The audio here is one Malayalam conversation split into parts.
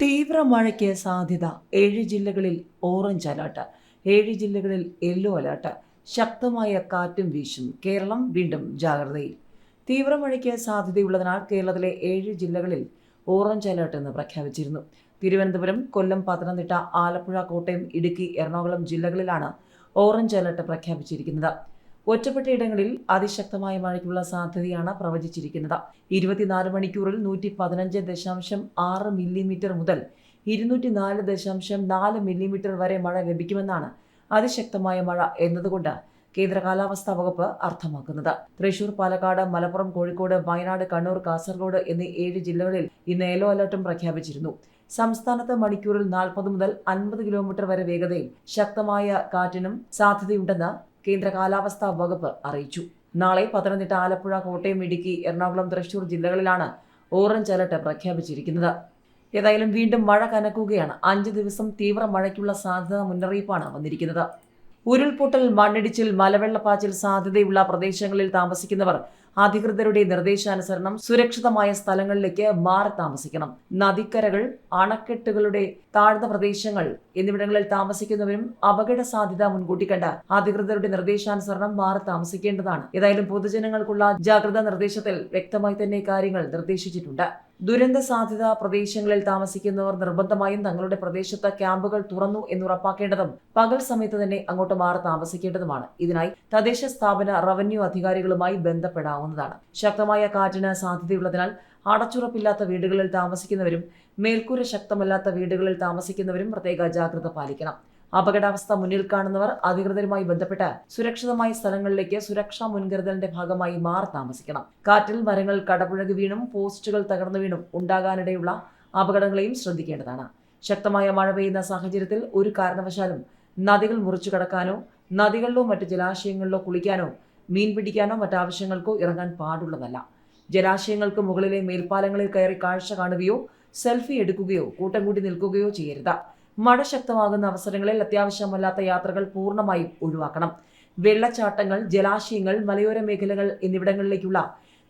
തീവ്ര മഴയ്ക്ക് സാധ്യത. ഏഴ് ജില്ലകളിൽ ഓറഞ്ച് അലർട്ട്. ഏഴ് ജില്ലകളിൽ യെല്ലോ അലർട്ട്. ശക്തമായ കാറ്റും വീശും. കേരളം വീണ്ടും ജാഗ്രതയിൽ. തീവ്ര മഴയ്ക്ക് സാധ്യതയുള്ളതിനാൽ കേരളത്തിലെ ഏഴ് ജില്ലകളിൽ ഓറഞ്ച് അലർട്ട് എന്ന് പ്രഖ്യാപിച്ചിരുന്നു. തിരുവനന്തപുരം കൊല്ലം പത്തനംതിട്ട ആലപ്പുഴ കോട്ടയം ഇടുക്കി എറണാകുളം ജില്ലകളിലാണ് ഓറഞ്ച് അലർട്ട് പ്രഖ്യാപിച്ചിരിക്കുന്നത്. ഒറ്റപ്പെട്ട ഇടങ്ങളിൽ അതിശക്തമായ മഴയ്ക്കുള്ള സാധ്യതയാണ് പ്രവചിച്ചിരിക്കുന്നത്. ഇരുപത്തിനാല് മണിക്കൂറിൽ നൂറ്റി പതിനഞ്ച് ദശാംശം ആറ് മില്ലിമീറ്റർ മുതൽ ഇരുന്നൂറ്റി നാല് ദശാംശം നാല് മില്ലിമീറ്റർ വരെ മഴ ലഭിക്കുമെന്നാണ് അതിശക്തമായ മഴ എന്നതുകൊണ്ട് കേന്ദ്ര കാലാവസ്ഥാ വകുപ്പ് അർത്ഥമാക്കുന്നത്. തൃശൂർ പാലക്കാട് മലപ്പുറം കോഴിക്കോട് വയനാട് കണ്ണൂർ കാസർഗോഡ് എന്നീ ഏഴ് ജില്ലകളിൽ ഇന്ന് യെല്ലോ അലർട്ടും പ്രഖ്യാപിച്ചിരുന്നു. സംസ്ഥാനത്ത് മണിക്കൂറിൽ നാൽപ്പത് മുതൽ അൻപത് കിലോമീറ്റർ വരെ വേഗതയിൽ ശക്തമായ കാറ്റിനും സാധ്യതയുണ്ടെന്ന് കേന്ദ്ര കാലാവസ്ഥാ വകുപ്പ് അറിയിച്ചു. നാളെ പത്തനംതിട്ട ആലപ്പുഴ കോട്ടയം ഇടുക്കി എറണാകുളം തൃശൂർ ജില്ലകളിലാണ് ഓറഞ്ച് അലർട്ട് പ്രഖ്യാപിച്ചിരിക്കുന്നത്. ഏതായാലും വീണ്ടും മഴ കനക്കുകയാണ്. അഞ്ച് ദിവസം തീവ്ര മഴയ്ക്കുള്ള സാധ്യത മുന്നറിയിപ്പാണ് വന്നിരിക്കുന്നത്. ഉരുൾപൊട്ടൽ മണ്ണിടിച്ചിൽ മലവെള്ളപ്പാച്ചിൽ സാധ്യതയുള്ള പ്രദേശങ്ങളിൽ താമസിക്കുന്നവർ അധികൃതരുടെ നിർദ്ദേശാനുസരണം സുരക്ഷിതമായ സ്ഥലങ്ങളിലേക്ക് മാറി താമസിക്കണം. നദിക്കരകൾ അണക്കെട്ടുകളുടെ താഴ്ന്ന പ്രദേശങ്ങൾ എന്നിവിടങ്ങളിൽ താമസിക്കുന്നവരും അപകട സാധ്യത മുൻകൂട്ടി കണ്ട് അധികൃതരുടെ നിർദ്ദേശാനുസരണം മാറി താമസിക്കേണ്ടതാണ്. ഏതായാലും പൊതുജനങ്ങൾക്കുള്ള ജാഗ്രതാ നിർദ്ദേശത്തിൽ വ്യക്തമായി തന്നെ കാര്യങ്ങൾ നിർദ്ദേശിച്ചിട്ടുണ്ട്. ദുരന്ത സാധ്യത പ്രദേശങ്ങളിൽ താമസിക്കുന്നവർ നിർബന്ധമായും തങ്ങളുടെ പ്രദേശത്ത് ക്യാമ്പുകൾ തുറന്നു എന്നുറപ്പാക്കേണ്ടതും പകൽ സമയത്ത് തന്നെ അങ്ങോട്ട് മാറി താമസിക്കേണ്ടതുമാണ്. ഇതിനായി തദ്ദേശ സ്ഥാപന റവന്യൂ അധികാരികളുമായി ബന്ധപ്പെടാവുന്നതാണ്. ശക്തമായ കാറ്റിന് സാധ്യതയുള്ളതിനാൽ അടച്ചുറപ്പില്ലാത്ത വീടുകളിൽ താമസിക്കുന്നവരും മേൽക്കൂര ശക്തമല്ലാത്ത വീടുകളിൽ താമസിക്കുന്നവരും പ്രത്യേക ജാഗ്രത പാലിക്കണം. അപകടാവസ്ഥ മുന്നിൽ കാണുന്നവർ അധികൃതരുമായി ബന്ധപ്പെട്ട് സുരക്ഷിതമായ സ്ഥലങ്ങളിലേക്ക് സുരക്ഷാ മുൻകരുതലിന്റെ ഭാഗമായി മാറി താമസിക്കണം. കാറ്റിൽ മരങ്ങൾ കടപുഴകി വീണും പോസ്റ്റുകൾ തകർന്നു വീണും ഉണ്ടാകാനിടയുള്ള അപകടങ്ങളെയും ശ്രദ്ധിക്കേണ്ടതാണ്. ശക്തമായ മഴ പെയ്യുന്ന സാഹചര്യത്തിൽ ഒരു കാരണവശാലും നദികൾ മുറിച്ചു കടക്കാനോ നദികളിലോ മറ്റ് ജലാശയങ്ങളിലോ കുളിക്കാനോ മീൻ പിടിക്കാനോ മറ്റാവശ്യങ്ങൾക്കോ ഇറങ്ങാൻ പാടുള്ളതല്ല. ജലാശയങ്ങൾക്ക് മുകളിലെ മേൽപ്പാലങ്ങളിൽ കയറി കാഴ്ച കാണുകയോ സെൽഫി എടുക്കുകയോ കൂട്ടം കൂടി നിൽക്കുകയോ ചെയ്യരുത്. മഴ ശക്തമാകുന്ന അവസരങ്ങളിൽ അത്യാവശ്യമല്ലാത്ത യാത്രകൾ പൂർണമായും ഒഴിവാക്കണം. വെള്ളച്ചാട്ടങ്ങൾ ജലാശയങ്ങൾ മലയോര മേഖലകൾ എന്നിവിടങ്ങളിലേക്കുള്ള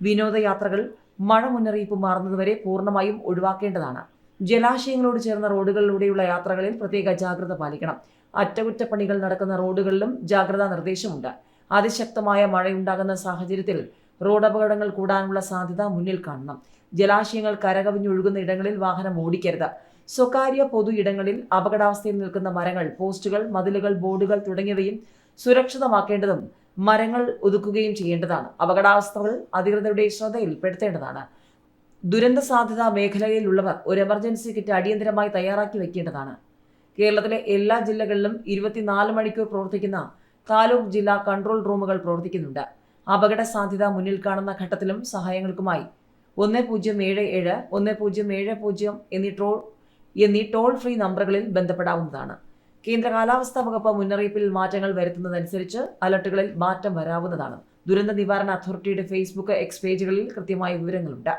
വിനോദയാത്രകൾ മഴ മുന്നറിയിപ്പ് മാറുന്നതുവരെ പൂർണമായും ഒഴിവാക്കേണ്ടതാണ്. ജലാശയങ്ങളോട് ചേർന്ന റോഡുകളിലൂടെയുള്ള യാത്രകളിൽ പ്രത്യേക ജാഗ്രത പാലിക്കണം. അറ്റകുറ്റപ്പണികൾ നടക്കുന്ന റോഡുകളിലും ജാഗ്രതാ നിർദ്ദേശമുണ്ട്. അതിശക്തമായ മഴയുണ്ടാകുന്ന സാഹചര്യത്തിൽ റോഡ് അപകടങ്ങൾ കൂടാനുള്ള സാധ്യത മുന്നിൽ കാണണം. ജലാശയങ്ങൾ കരകവിഞ്ഞൊഴുകുന്ന ഇടങ്ങളിൽ വാഹനം ഓടിക്കരുത്. സ്വകാര്യ പൊതു ഇടങ്ങളിൽ അപകടാവസ്ഥയിൽ നിൽക്കുന്ന മരങ്ങൾ പോസ്റ്റുകൾ മതിലുകൾ ബോർഡുകൾ തുടങ്ങിയവയും സുരക്ഷിതമാക്കേണ്ടതും മരങ്ങൾ ഒതുക്കുകയും ചെയ്യേണ്ടതാണ്. അപകടാവസ്ഥകൾ അധികൃതരുടെ ശ്രദ്ധയിൽപ്പെടുത്തേണ്ടതാണ് ദുരന്ത സാധ്യതാ മേഖലയിലുള്ളവർ ഒരു എമർജൻസി കിറ്റ് അടിയന്തരമായി തയ്യാറാക്കി വെക്കേണ്ടതാണ്. കേരളത്തിലെ എല്ലാ ജില്ലകളിലും ഇരുപത്തിനാല് മണിക്കൂർ പ്രവർത്തിക്കുന്ന താലൂക്ക് ജില്ലാ കൺട്രോൾ റൂമുകൾ പ്രവർത്തിക്കുന്നുണ്ട്. അപകട സാധ്യത മുന്നിൽ കാണുന്ന ഘട്ടത്തിലും സഹായങ്ങൾക്കുമായി ഒന്ന് പൂജ്യം ഏഴ് ഏഴ് ഒന്ന് പൂജ്യം ഏഴ് പൂജ്യം എന്നീ ട്രോൾ എന്നീ ടോൾ ഫ്രീ നമ്പറുകളിൽ ബന്ധപ്പെടാവുന്നതാണ്. കേന്ദ്ര കാലാവസ്ഥാ വകുപ്പ് മുന്നറിയിപ്പിൽ മാറ്റങ്ങൾ വരുത്തുന്നതനുസരിച്ച് അലർട്ടുകളിൽ മാറ്റം വരാവുന്നതാണ്. ദുരന്ത നിവാരണ അതോറിറ്റിയുടെ ഫേസ്ബുക്ക് എക്സ് പേജുകളിൽ കൃത്യമായ വിവരങ്ങളുണ്ട്.